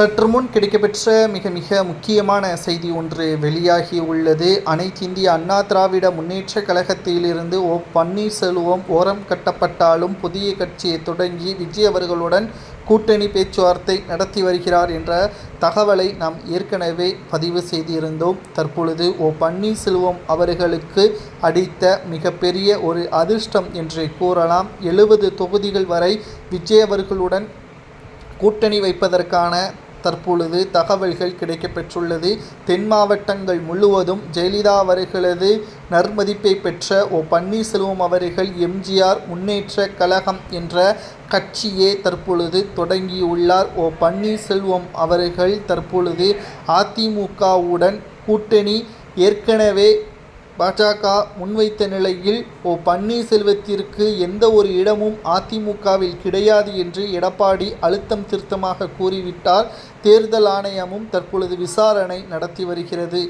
சற்று முன் கிடைக்கப்பெற்ற மிக மிக முக்கியமான செய்தி ஒன்று வெளியாகி உள்ளது. அனைத்திந்திய அண்ணா திராவிட முன்னேற்ற கழகத்திலிருந்து ஓ. பன்னீர்செல்வம் ஓரம் கட்டப்பட்டாலும் புதிய கட்சியை தொடங்கி விஜய் அவர்களுடன் கூட்டணி பேச்சுவார்த்தை நடத்தி வருகிறார் என்ற தகவலை நாம் ஏற்கனவே பதிவு செய்திருந்தோம். தற்பொழுது ஓ. பன்னீர்செல்வம் அவர்களுக்கு அடித்த மிகப்பெரிய ஒரு அதிர்ஷ்டம் என்று கூறலாம். எழுபது தொகுதிகள் வரை விஜய் அவர்களுடன் கூட்டணி வைப்பதற்கான தற்பொழுது தகவல்கள் கிடைக்கப்பெற்றுள்ளது. தென் மாவட்டங்கள் முழுவதும் ஜெயலலிதா அவர்களது நற்மதிப்பை பெற்ற ஓ பன்னீர்செல்வம் அவர்கள் எம்ஜிஆர் முன்னேற்ற கழகம் என்ற கட்சியே தற்பொழுது தொடங்கியுள்ளார். ஓ பன்னீர்செல்வம் அவர்கள் தற்பொழுது அதிமுகவுடன் கூட்டணி ஏற்கனவே பாஜக முன்வைத்த நிலையில் ஓ பன்னீர்செல்வத்திற்கு எந்த ஒரு இடமும் அதிமுகவில் கிடையாது என்று எடப்பாடி அழுத்தம் திருத்தமாக கூறிவிட்டார். தேர்தல் ஆணையமும் தற்பொழுது விசாரணை நடத்தி வருகிறது.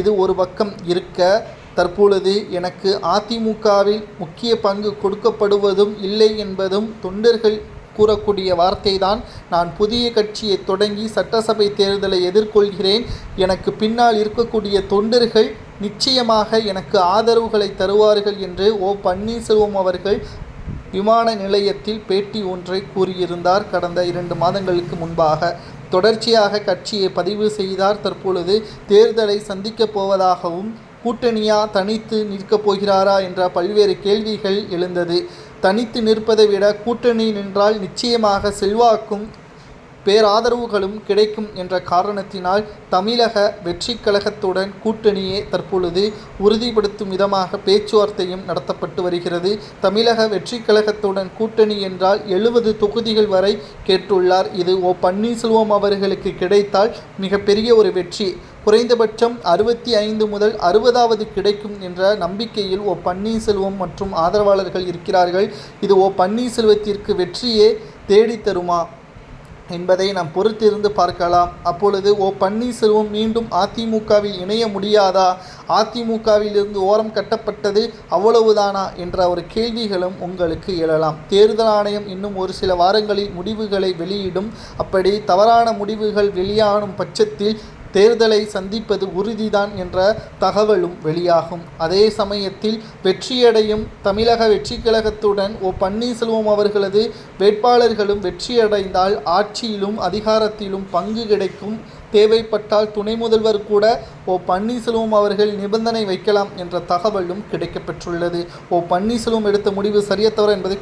இது ஒரு பக்கம் இருக்க தற்பொழுது எனக்கு அதிமுகவில் முக்கிய பங்கு கொடுக்கப்படுவதும் இல்லை என்பதும் தொண்டர்கள் கூறக்கூடிய வார்த்தை தான் நான் புதிய கட்சியை தொடங்கி சட்டசபை தேர்தலை எதிர்கொள்கிறேன். எனக்கு பின்னால் இருக்கக்கூடிய தொண்டர்கள் நிச்சயமாக எனக்கு ஆதரவுகளை தருவார்கள் என்று ஓ பன்னீர்செல்வம் அவர்கள் விமான நிலையத்தில் பேட்டி ஒன்றை கூறியிருந்தார் கடந்த இரண்டு மாதங்களுக்கு முன்பாக. தொடர்ச்சியாக கட்சியை பதிவு செய்தார். தற்பொழுது தேர்தலை சந்திக்கப் போவதாகவும் கூட்டணியா தனித்து நிற்கப் போகிறாரா என்ற பல்வேறு கேள்விகள் எழுந்தது. தனித்து நிற்பதை விட கூட்டணி நின்றால் நிச்சயமாக செல்வாக்கும் பேராதரவுகளும் கிடைக்கும் என்ற காரணத்தினால் தமிழக வெற்றி கழகத்துடன் கூட்டணியே தற்பொழுது உறுதிப்படுத்தும் விதமாக பேச்சுவார்த்தையும் நடத்தப்பட்டு வருகிறது. தமிழக வெற்றி கழகத்துடன் கூட்டணி என்றால் எழுபது தொகுதிகள் வரை கேட்டுள்ளார். இது ஓ பன்னீர்செல்வம் அவர்களுக்கு கிடைத்தால் மிகப்பெரிய ஒரு வெற்றி. குறைந்தபட்சம் அறுபத்தி ஐந்து முதல் அறுபதாவது கிடைக்கும் என்ற நம்பிக்கையில் ஓ பன்னீர்செல்வம் மற்றும் ஆதரவாளர்கள் இருக்கிறார்கள். இது ஓ பன்னீர்செல்வத்திற்கு வெற்றியே தேடித்தருமா என்பதை நாம் பொறுத்திருந்து பார்க்கலாம். அப்பொழுது ஓ பன்னீர்செல்வம் மீண்டும் அதிமுகவில் இணைய முடியாதா? அதிமுகவிலிருந்து ஓரம் கட்டப்பட்டது அவ்வளவுதானா? என்ற ஒரு கேள்விகளும் உங்களுக்கு எழலாம். தேர்தல் ஆணையம் இன்னும் ஒரு சில வாரங்களில் முடிவுகளை வெளியிடும். அப்படி தவறான முடிவுகள் வெளியாகும் பட்சத்தில் தேர்தலை சந்திப்பது உறுதிதான் என்ற தகவலும் வெளியாகும். அதே சமயத்தில் வெற்றியடையும் தமிழக வெற்றி கழகத்துடன் ஓ. பன்னீர்செல்வம் அவர்களது வேட்பாளர்களும் வெற்றியடைந்தால் ஆட்சியிலும் அதிகாரத்திலும் பங்கு கிடைக்கும். தேவைப்பட்டால் துணை முதல்வர் கூட ஓ. பன்னீர்செல்வம் அவர்கள் நிபந்தனை வைக்கலாம் என்ற தகவலும் கிடைக்கப்பெற்றுள்ளது. ஓ. பன்னீர்செல்வம் எடுத்த முடிவு சரியத்தவர என்பதை